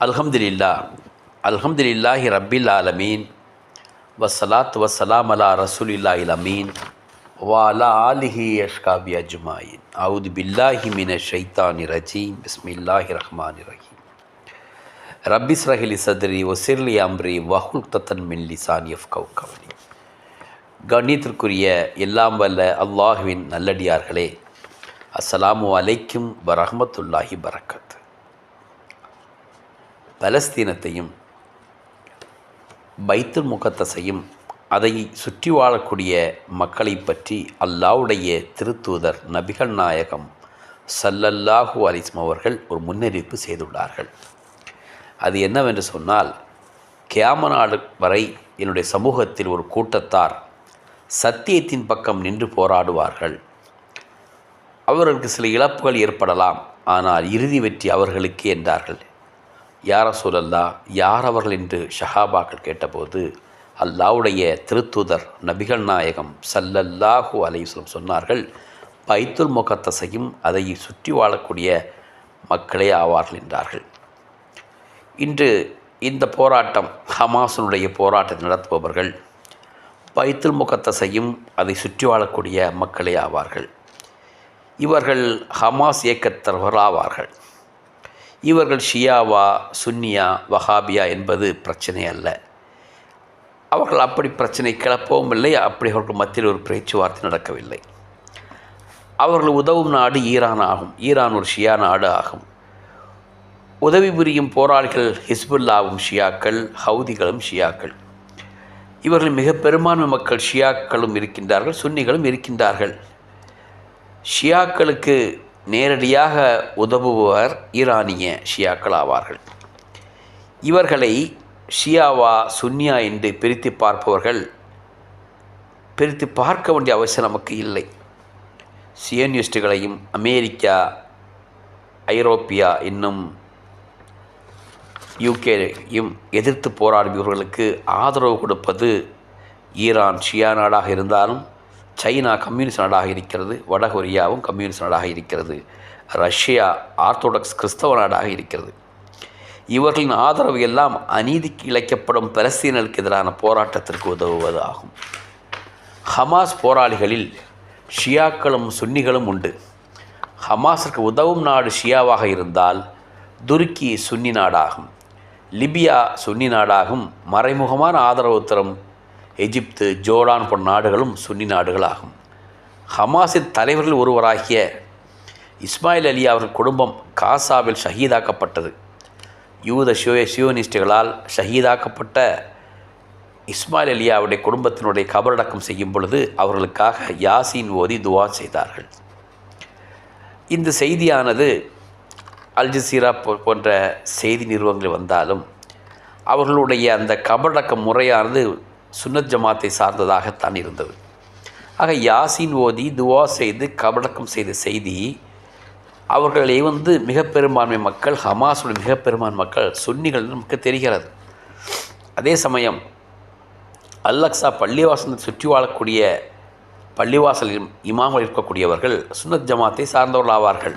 அல்ஹம்துலில்லா அல்ஹம்துலில்லாஹி ரப்பில் ஆலமீன் வசலாத் வசலாம் அலா ரசூலில்லாஹில் அமீன் வாலா ஆலிஹி அஷ்காபி அஜ்மாயின் அவுது பில்லாஹி மின ஷைத்தானி ரஜீம் பிஸ்மில்லாஹி ரஹ்மானி ரஹீம் ரப்பிஸ் ரஹிலி சத்ரி ஒசிர்லி அம்ரி வஹுல் தத்தன் மின் லிசான் எஃப் கவுகவனி கண்ணியத்திற்குரிய எல்லாம் வல்ல அல்லாஹுவின் நல்லடியார்களே அஸ்ஸலாமு அலைக்கும் வரஹமத்துல்லாஹி பரக்கத் பலஸ்தீனத்தையும் பைத்துல் முகத்தசையும் அதை சுற்றி வாழக்கூடிய மக்களை பற்றி அல்லாவுடைய திருத்தூதர் நபிகள் நாயகம் சல்லல்லாஹு அலிஸ்ம் அவர்கள் ஒரு முன்னறிவிப்பு செய்துள்ளார்கள். அது என்னவென்று சொன்னால் கியாம நாடு வரை என்னுடைய சமூகத்தில் ஒரு கூட்டத்தார் சத்தியத்தின் பக்கம் நின்று போராடுவார்கள். அவர்களுக்கு சில இழப்புகள் ஏற்படலாம். ஆனால் இறுதி வெற்றி அவர்களுக்கு என்றார்கள். யார சூழல்லா யார் அவர்கள் என்று ஷஹாபாக்கள் கேட்டபோது அல்லாவுடைய திருத்தூதர் நபிகள் நாயகம் சல்லல்லாஹு அலைவசம் சொன்னார்கள் பைத்துல் முகத்தசையும் அதை சுற்றி வாழக்கூடிய மக்களே ஆவார்கள் என்றார்கள். இன்று இந்த போராட்டம் ஹமாஸனுடைய போராட்டத்தை நடத்துபவர்கள் பைத்துல் முகத்தசையும் அதை சுற்றி வாழக்கூடிய மக்களே ஆவார்கள். இவர்கள் ஹமாஸ் இயக்கத்தவர்கள் ஆவார்கள் இவர்கள் ஷியாவா சுன்னியா வஹாபியா என்பது பிரச்சனை அல்ல. அவர்கள் அப்படி பிரச்சனை கிளப்பவும் இல்லை அப்படி அவர்கள் மத்தியில் ஒரு பேச்சுவார்த்தை நடக்கவில்லை. அவர்கள் உதவும் நாடு ஈரான் ஆகும். ஈரான் ஒரு ஷியா நாடு ஆகும். உதவி புரியும் போராளிகள் ஹிஸ்புல்லாவும் ஷியாக்கள் ஹவுதிகளும் ஷியாக்கள். இவர்கள் மிக பெரும்பான்மை மக்கள் ஷியாக்களும் இருக்கின்றார்கள் சுன்னிகளும் இருக்கின்றார்கள். ஷியாக்களுக்கு நேரடியாக உதவுபவர் ஈரானிய ஷியாக்கள் ஆவார்கள். இவர்களை ஷியாவா சுன்னியா என்று பிரித்து பார்ப்பவர்கள் பிரித்து பார்க்க வேண்டிய அவசியம் நமக்கு இல்லை. சியனிஸ்டுகளையும் அமெரிக்கா ஐரோப்பியா இன்னும் யூகேயும் எதிர்த்து போராடுபவர்களுக்கு ஆதரவு கொடுப்பது ஈரான் ஷியா நாடாக இருந்தாலும் சைனா கம்யூனிஸ்ட் நாடாக இருக்கிறது வடகொரியாவும் கம்யூனிஸ்ட் நாடாக இருக்கிறது ரஷ்யா ஆர்த்தோடாக்ஸ் கிறிஸ்தவ நாடாக இருக்கிறது. இவர்களின் ஆதரவு எல்லாம் அநீதிக்கு இழைக்கப்படும் பலஸ்தீனர்களுக்கு எதிரான போராட்டத்திற்கு உதவுவது ஆகும். ஹமாஸ் போராளிகளில் ஷியாக்களும் சுன்னிகளும் உண்டு. ஹமாஸிற்கு உதவும் நாடு ஷியாவாக இருந்தால் துருக்கி சுன்னி நாடாகும். லிபியா சுன்னி நாடாகும். மறைமுகமான ஆதரவு தரும் எகிப்து ஜோர்டான் போன்ற நாடுகளும் சுன்னி நாடுகளாகும். ஹமாஸின் தலைவர்கள் ஒருவராகிய இஸ்மாயில் அலி அவர்கள் குடும்பம் காசாவில் ஷஹீதாக்கப்பட்டது. யூத ஷியோ சியோனிஸ்டுகளால் ஷஹீதாக்கப்பட்ட இஸ்மாயில் அலியாவுடைய குடும்பத்தினுடைய கபரடக்கம் செய்யும் பொழுது அவர்களுக்காக யாசின் ஓதி துவா செய்தார்கள். இந்த செய்தியானது அல்ஜசீரா போன்ற செய்தி நிறுவனங்கள் வந்தாலும் அவர்களுடைய அந்த கபரடக்க முறையானது சுன்னத் ஜமாத்தை சார்ந்ததாகத்தான் இருந்தது. ஆக யாசின் ஓதி துவா செய்து கபடக்கம் செய்த செய்தி அவர்களை வந்து மிக பெரும்பான்மை மக்கள் ஹமாஸுடைய மிக பெரும்பான்மை மக்கள் சுன்னிகள் நமக்கு தெரிகிறது. அதே சமயம் அல்லக்ஸா பள்ளிவாசல் சுற்றி வாழக்கூடிய பள்ளிவாசலில் இமாமல் இருக்கக்கூடியவர்கள் சுன்னத் ஜமாத்தை சார்ந்தவர்கள் ஆவார்கள்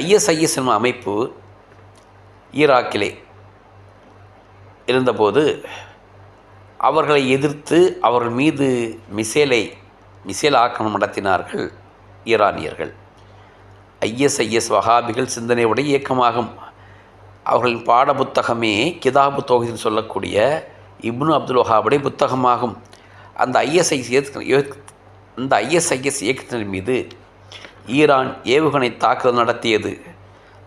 ஐஎஸ்ஐஎஸ் எனும் அமைப்பு ஈராக்கிலே இருந்தபோது அவர்களை எதிர்த்து அவர்கள் மீது மிசேலை மிசேல் ஆக்கிரமணம் நடத்தினார்கள் ஈரானியர்கள். ஐஎஸ்ஐஎஸ் வகாபிகள் சிந்தனையுடைய இயக்கமாகும். அவர்களின் பாட புத்தகமே கிதாபு தொகுதின்னு சொல்லக்கூடிய இப்னு அப்துல் வஹாபுடைய புத்தகமாகும். அந்த ஐஎஸ்ஐஎஸ் அந்த ஐஎஸ்ஐஎஸ் இயக்கத்தினர் மீது ஈரான் ஏவுகணை தாக்குதல் நடத்தியது.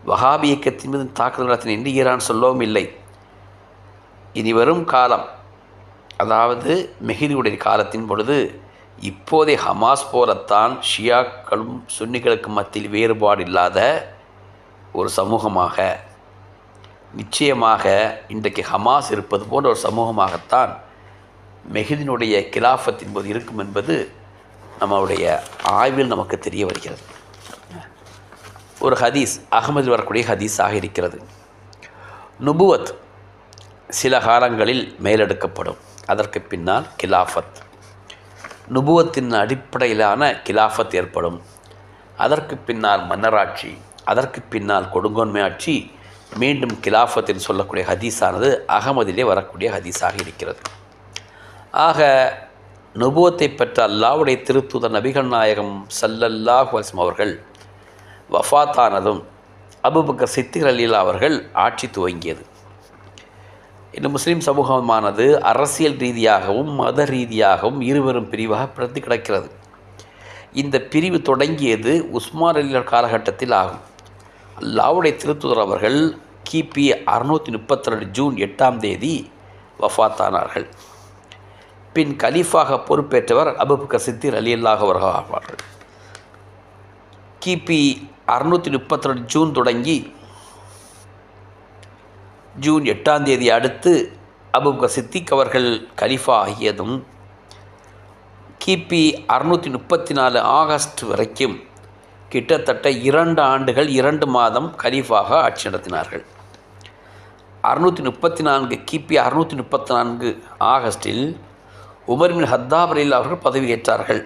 வஹாபி இயக்கத்தின் மீது தாக்குதல் நடத்தின என்று ஈரான் சொல்லவும் இல்லை. இனி வரும் காலம். அதாவது மெஹிதியுடைய காலத்தின் பொழுது இப்போதைய ஹமாஸ் போலத்தான் ஷியாக்களும் சுன்னிகளுக்கும் மத்தியில் வேறுபாடு இல்லாத ஒரு சமூகமாக நிச்சயமாக இன்றைக்கு ஹமாஸ் இருப்பது போன்ற ஒரு சமூகமாகத்தான் மெஹிதினுடைய கிலாஃபத்தின் போது இருக்கும் என்பது நம்மளுடைய ஆய்வில் நமக்கு தெரிய வருகிறது. ஒரு ஹதீஸ் அகமதில் வரக்கூடிய ஹதீஸாக இருக்கிறது. நுபுவத் சில காலங்களில் மேலெடுக்கப்படும். அதற்கு பின்னால் கிலாஃபத். நுபுவத்தின் அடிப்படையிலான கிலாஃபத் ஏற்படும். அதற்கு பின்னால் மன்னராட்சி அதற்கு பின்னால் கொடுங்கோன்மை ஆட்சி மீண்டும் கிலாஃபத்தில் சொல்லக்கூடிய ஹதீஸானது அகமதிலே வரக்கூடிய ஹதீஸாக இருக்கிறது. ஆக நுபுவத்தை பெற்ற அல்லாவுடைய திருத்துத நபிகள் நாயகம் சல்லல்லாஹ் வசம் அவர்கள் வஃபாத்தானதும் அபுபக்கர் சித்திகர் அலிலா அவர்கள் ஆட்சி துவங்கியது. இந்த முஸ்லீம் சமூகமானது அரசியல் ரீதியாகவும் மத ரீதியாகவும் இருவரும் பிரிவாக பிறந்து கிடக்கிறது. இந்த பிரிவு தொடங்கியது உஸ்மான் அலி காலகட்டத்தில் ஆகும். அல்லாவுடைய திருத்துதர் அவர்கள் கிபி அறுநூற்றி முப்பத்தி ரெண்டு ஜூன் எட்டாம் தேதி வஃபாத்தானார்கள் பின் கலீஃபாக பொறுப்பேற்றவர் அபுபக்கர் சித்திர் அலி அல்லாஹ் அவர்கள் ஆவார்கள். கிபி அறுநூற்றி முப்பத்தி ரெண்டு ஜூன் தொடங்கி ஜூன் எட்டாம் தேதி அடுத்து அபுபக்கர் சித்திக் அவர்கள் கலிஃபா ஆகியதும் கிபி அறுநூற்றி முப்பத்தி நாலு ஆகஸ்ட் வரைக்கும் கிட்டத்தட்ட இரண்டு ஆண்டுகள் இரண்டு மாதம் கலீஃபாக ஆட்சி நடத்தினார்கள். அறுநூற்றி முப்பத்தி நான்கு கிபி அறுநூற்றி முப்பத்தி நான்கு ஆகஸ்டில் உமர் பின் ஹத்தாப் அலில் அவர்கள் பதவியேற்றார்கள்.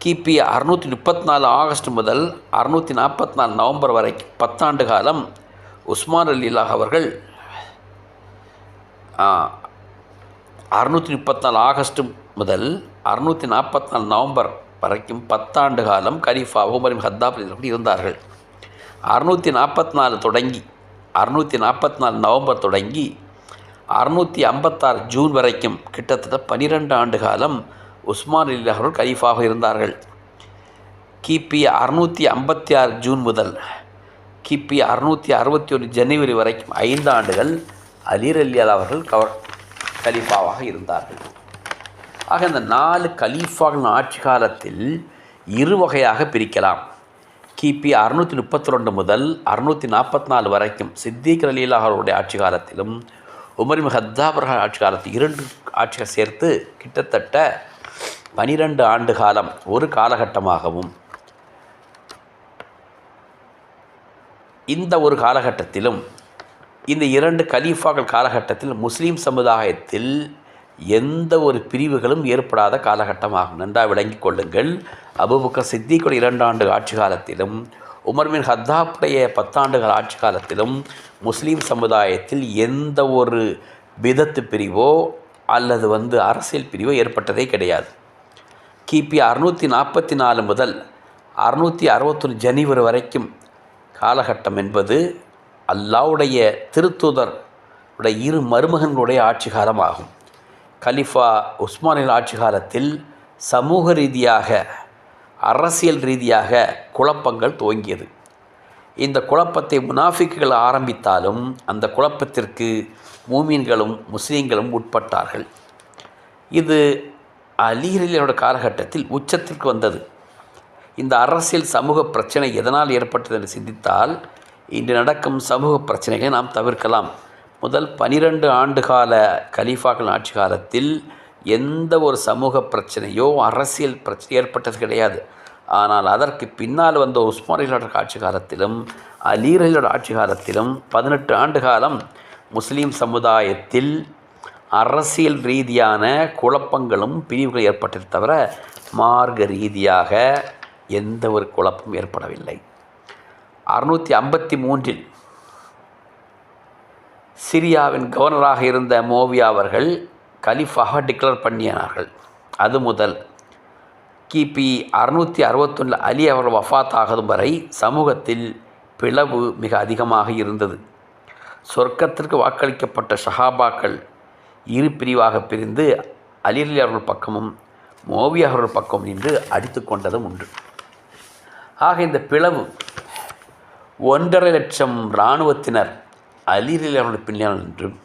கிபி அறுநூற்றி முப்பத்தி நாலு ஆகஸ்ட் முதல் அறுநூற்றி நாற்பத்தி நாலு நவம்பர் வரை பத்தாண்டு காலம் உஸ்மான் அலிலாஹ் அவர்கள் அறுநூற்றி முப்பத்தாலு ஆகஸ்ட் முதல் அறுநூற்றி நாற்பத்தி நாலு நவம்பர் வரைக்கும் பத்தாண்டு காலம் கலீஃபா உமர் ஹத்தாப் இருந்தார்கள் அறுநூற்றி நாற்பத்தி நாலு தொடங்கி அறுநூற்றி நாற்பத்தி நாலு நவம்பர் தொடங்கி அறுநூற்றி ஐம்பத்தாறு ஜூன் வரைக்கும் கிட்டத்தட்ட பனிரெண்டு ஆண்டு காலம் உஸ்மான் அலி அவர்கள் கலீஃபாக இருந்தார்கள். கிபி அறுநூற்றி ஐம்பத்தி ஆறு ஜூன் முதல் கிபி அறுநூற்றி அறுபத்தி ஒன்று ஜனவரி வரைக்கும் ஐந்து ஆண்டுகள் அலீர் அலியால் அவர்கள் கவர் கலீஃபாவாக இருந்தார்கள். ஆக இந்த நாலு கலீஃபாவின் ஆட்சி காலத்தில் இரு வகையாக பிரிக்கலாம். கிபி அறுநூற்றி முப்பத்தி ரெண்டு முதல் அறுநூற்றி நாற்பத்தி நாலு வரைக்கும் சித்திக் அலிலா ஆட்சி காலத்திலும் உமரிம் ஹத்தாபர்கள் ஆட்சி காலத்தில் இரண்டு ஆட்சிகள் சேர்த்து கிட்டத்தட்ட பனிரெண்டு ஆண்டு காலம் ஒரு காலகட்டமாகவும் இந்த ஒரு காலகட்டத்திலும் இந்த இரண்டு கலீஃபாக்கள் காலகட்டத்தில் முஸ்லீம் சமுதாயத்தில் எந்த ஒரு பிரிவுகளும் ஏற்படாத காலகட்டமாகும். நன்றாக விளங்கிக் கொள்ளுங்கள். அபுபக்கர் சித்திக்குடைய இரண்டு ஆண்டு ஆட்சி காலத்திலும் உமர்மின் ஹத்தாப்புடைய பத்தாண்டுகள் ஆட்சி காலத்திலும் முஸ்லீம் சமுதாயத்தில் எந்த ஒரு விதத்து பிரிவோ அல்லது வந்து அரசியல் பிரிவோ ஏற்பட்டதே கிடையாது. கிபி அறுநூற்றி நாற்பத்தி நாலு முதல் அறுநூற்றி அறுபத்தொன்று ஜனவரி வரைக்கும் காலகட்டம் என்பது அல்லாவுடைய திருத்தூதர் உடைய இரு மருமகன்களுடைய ஆட்சி காலமாகும். கலிஃபா உஸ்மானின் ஆட்சி காலத்தில் சமூக ரீதியாக அரசியல் ரீதியாக குழப்பங்கள் துவங்கியது. இந்த குழப்பத்தை முனாஃபிக்குகள் ஆரம்பித்தாலும் அந்த குழப்பத்திற்கு மூமீன்களும் முஸ்லீம்களும் உட்பட்டார்கள். இது அலிஹலியோட காலகட்டத்தில் உச்சத்திற்கு வந்தது. இந்த அரசியல் சமூக பிரச்சனை எதனால் ஏற்பட்டது என்று சிந்தித்தால் இன்று நடக்கும் சமூக பிரச்சனைகளை நாம் தவிர்க்கலாம். முதல் பனிரெண்டு ஆண்டுகால கலீஃபாக்கள் ஆட்சி காலத்தில் எந்த ஒரு சமூக பிரச்சனையோ அரசியல் பிரச்சனை ஏற்பட்டது கிடையாது. ஆனால் அதற்கு பின்னால் வந்த உஸ்மானிகளோட ஆட்சி காலத்திலும் அலீரலோட ஆட்சி காலத்திலும் பதினெட்டு ஆண்டு காலம் முஸ்லீம் சமுதாயத்தில் அரசியல் ரீதியான குழப்பங்களும் பிரிவுகள் ஏற்பட்டது தவிர மார்க்க ரீதியாக எந்த ஒரு குழப்பமும் ஏற்படவில்லை. அறுநூற்றி ஐம்பத்தி மூன்றில் சிரியாவின் கவர்னராக இருந்த மோவியா அவர்கள் கலிஃபாக டிக்ளேர் பண்ணினார்கள். அது முதல். கிபி அறுநூற்றி அறுபத்தொன்னில் அலி அவர்கள் வஃத் வரை சமூகத்தில் பிளவு மிக அதிகமாக இருந்தது. சொர்க்கத்திற்கு வாக்களிக்கப்பட்ட ஷஹாபாக்கள் இரு பிரிவாக பிரிந்து அலி அவர்கள் பக்கமும் மோவியா அவர்கள் பக்கமும் நின்று அடித்து கொண்டதும் உண்டு. ஆக இந்த பிளவு ஒன்றரை லட்சம் இராணுவத்தினர் அலிரில் அவர்கள் பின்னால் நின்றும்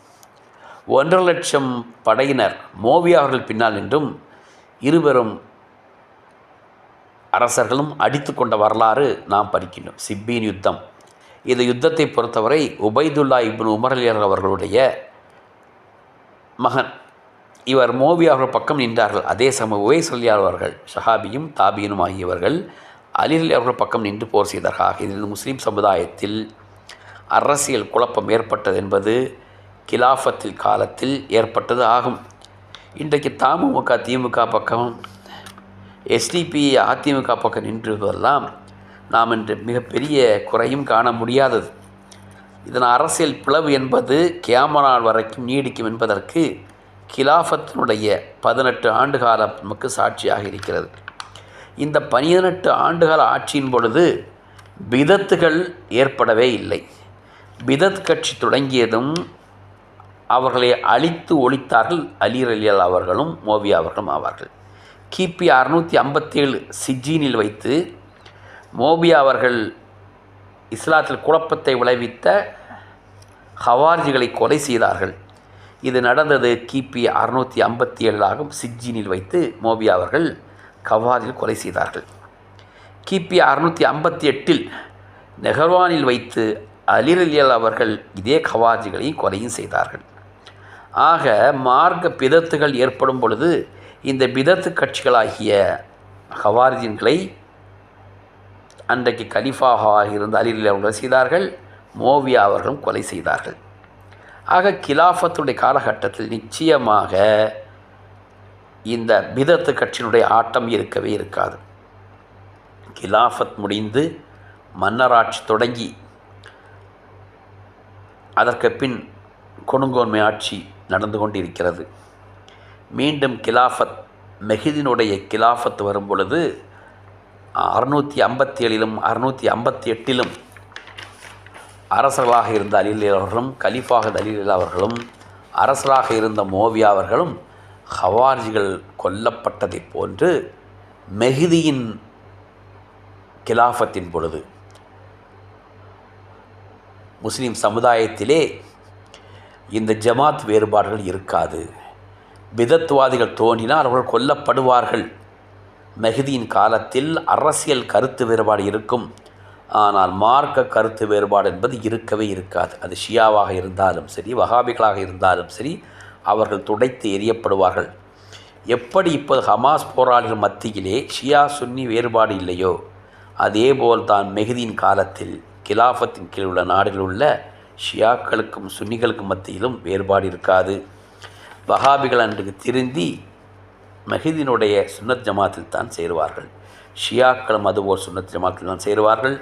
ஒன்றரை லட்சம் படையினர் மோவி அவர்கள் பின்னால் நின்றும் இருவரும் அரசர்களும் அடித்து கொண்ட வரலாறு நாம் படிக்கின்றோம். சிப்பியின் யுத்தம். இந்த யுத்தத்தை பொறுத்தவரை உபைதுல்லா இப்னு உமர் அலியர் அவர்களுடைய மகன். இவர் மோவி அவர்கள் பக்கம் நின்றார்கள். அதே சமயம் உவைஸ் அலியார் அவர்கள் ஷஹாபியும் தாபியனும் ஆகியவர்கள் அலிரலி அவர்கள் பக்கம் நின்று போர் செய்தார்கள். இதிலிருந்து முஸ்லீம் சமுதாயத்தில் அரசியல் குழப்பம் ஏற்பட்டது என்பது கிலாஃபத்தில் காலத்தில் ஏற்பட்டது ஆகும். இன்றைக்கு தமுக திமுக பக்கம் எஸ்டிபி அதிமுக பக்கம் நின்றுவதெல்லாம் நாம் இன்று மிகப்பெரிய குறையும் காண முடியாதது. இதன் அரசியல் பிளவு என்பது கேமரா வரைக்கும் நீடிக்கும் என்பதற்கு கிலாஃபத்தினுடைய பதினெட்டு ஆண்டு காலம் நமக்கு சாட்சியாக இருக்கிறது. இந்த பதினெட்டு ஆண்டுகால ஆட்சியின் பொழுது பிதத்துகள் ஏற்படவே இல்லை. பிதத் கட்சி தொடங்கியதும் அவர்களை அழித்து ஒழித்தார்கள் அலீர் அலியல் அவர்களும் மோவியா அவர்களும் ஆவார்கள். கிபி அறுநூற்றி ஐம்பத்தேழு சிஜீனில் வைத்து மோபியா அவர்கள் இஸ்லாத்தில் குழப்பத்தை விளைவித்த ஹவார்ஜிகளை கொலை செய்தார்கள். இது நடந்தது கிபி அறுநூற்றி ஐம்பத்தி ஏழாகும் சிஜ்ஜினில் வைத்து மோபியா அவர்கள் கவாரில் கொலை செய்தார்கள். கிபி அறுநூற்றி ஐம்பத்தி எட்டில் நெஹர்வானில் வைத்து அலிரலியல் அவர்கள் இதே கவாஜிகளையும் கொலையும் செய்தார்கள். ஆக மார்க்க பிதத்துகள் ஏற்படும் பொழுது இந்த பிதத்து கட்சிகளாகிய ஹவாரிஜின்களை அன்றைக்கு கலிஃபாக இருந்த அலிரலி அவர்கள் செய்தார்கள் மோவியா அவர்களும் கொலை செய்தார்கள். ஆக கிலாஃபத்துடைய காலகட்டத்தில் நிச்சயமாக இந்த பிதத்து கட்சியினுடைய ஆட்டம் இருக்கவே இருக்காது. கிலாஃபத் முடிந்து மன்னராட்சி தொடங்கி அதற்கு பின் கொடுங்கோன்மை ஆட்சி நடந்து கொண்டிருக்கிறது. மீண்டும் கிலாஃபத் மெஹிதினுடைய கிலாஃபத் வரும் பொழுது அறுநூற்றி ஐம்பத்தி ஏழிலும் அறுநூற்றி ஐம்பத்தி எட்டிலும் அரசர்களாக இருந்த அலில் அவர்களும் கலிஃபாக அலில் அவர்களும் அரசராக இருந்த மோவியா அவர்களும் ஹவாரிஜிகள் கொல்லப்பட்டதைப் போன்று மெஹிதியின் கிலாஃபத்தின் பொழுது முஸ்லீம் சமுதாயத்திலே இந்த ஜமாத் வேறுபாடுகள் இருக்காது. விதத்துவாதிகள் தோன்றினால் அவர்கள் கொல்லப்படுவார்கள். மெஹதியின் காலத்தில் அரசியல் கருத்து வேறுபாடு இருக்கும். ஆனால் மார்க்க கருத்து வேறுபாடு என்பது இருக்கவே இருக்காது. அது ஷியாவாக இருந்தாலும் சரி வகாபிகளாக இருந்தாலும் சரி அவர்கள் துடைத்து எரியப்படுவார்கள் எப்படி இப்போது ஹமாஸ் போராளிகள் மத்தியிலே ஷியா சுன்னி வேறுபாடு இல்லையோ? அதேபோல் தான் மெஹதியின் காலத்தில் கிலாஃபத்தின் கீழ் உள்ள நாடுகளில் உள்ள ஷியாக்களுக்கும் சுன்னிகளுக்கும் மத்தியிலும் வேறுபாடு இருக்காது. வஹாபிகள் அன்றைக்கு திருந்தி மெஹதினுடைய சுன்னத் ஜமாத்தில் தான் சேருவார்கள். ஷியாக்களும் அதுபோல் சுன்னத் ஜமாத்தில் தான் சேருவார்கள்.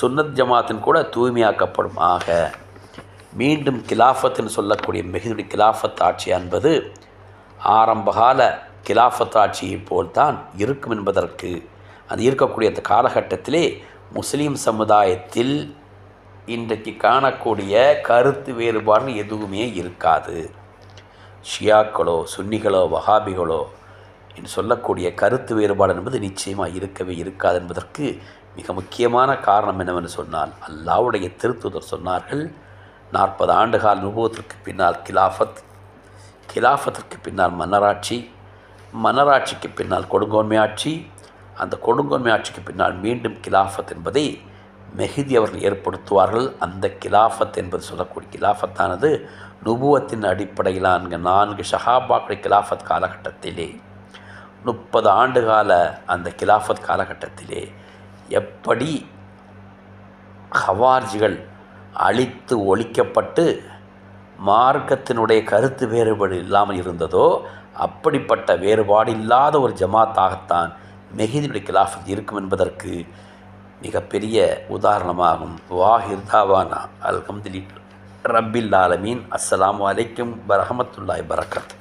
சுன்னத் ஜமாத்தின் கூட தூய்மையாக்கப்படும். ஆக மீண்டும் கிலாஃபத்துன்னு சொல்லக்கூடிய மெஹதினுடைய கிலாஃபத் ஆட்சி என்பது ஆரம்பகால கிலாஃபத் ஆட்சியைப் போல்தான் இருக்கும் என்பதற்கு அது இருக்கக்கூடிய அந்த காலகட்டத்திலே முஸ்லீம் சமுதாயத்தில் இன்றைக்கு காணக்கூடிய கருத்து வேறுபாடு எதுவுமே இருக்காது. ஷியாக்களோ சுன்னிகளோ வஹாபிகளோ என்று சொல்லக்கூடிய கருத்து வேறுபாடு என்பது நிச்சயமாக இருக்கவே இருக்காது என்பதற்கு மிக முக்கியமான காரணம் என்னவென்று சொன்னால் அல்லாவுடைய திருத்துதர் சொன்னார்கள் நாற்பது ஆண்டுகால அனுபவத்திற்கு பின்னால் கிலாஃபத் கிலாஃபத்திற்கு பின்னால் மன்னராட்சி மன்னராட்சிக்கு பின்னால் கொடுங்கோன்மை ஆட்சி அந்த கொடுங்கோன்மை ஆட்சிக்கு பின்னால் மீண்டும் கிலாஃபத் என்பதை மெஹிதி அவர்கள் ஏற்படுத்துவார்கள். அந்த கிலாஃபத் என்பது சொல்லக்கூடிய கிலாஃபத்தானது நுபுவத்தின் அடிப்படையிலான நான்கு ஷஹாபாக்கள் கிலாஃபத் காலகட்டத்திலே முப்பது ஆண்டுகால அந்த கிலாஃபத் காலகட்டத்திலே எப்படி ஹவார்ஜிகள் அழித்து ஒழிக்கப்பட்டு மார்க்கத்தினுடைய கருத்து வேறுபாடு இல்லாமல் இருந்ததோ அப்படிப்பட்ட வேறுபாடு இல்லாத ஒரு ஜமாத்தாகத்தான் மெஹிதினுடைய கிலாஃபத் இருக்கும் என்பதற்கு மிகப்பெரிய உதாரணமாகும். வாஹிர் தாவானா அல்ஹம்துலி ரப்பில் ஆலமீன். அஸ்லாம் அலைக்கும் வரஹமத்துல்லாய் பரக்கத்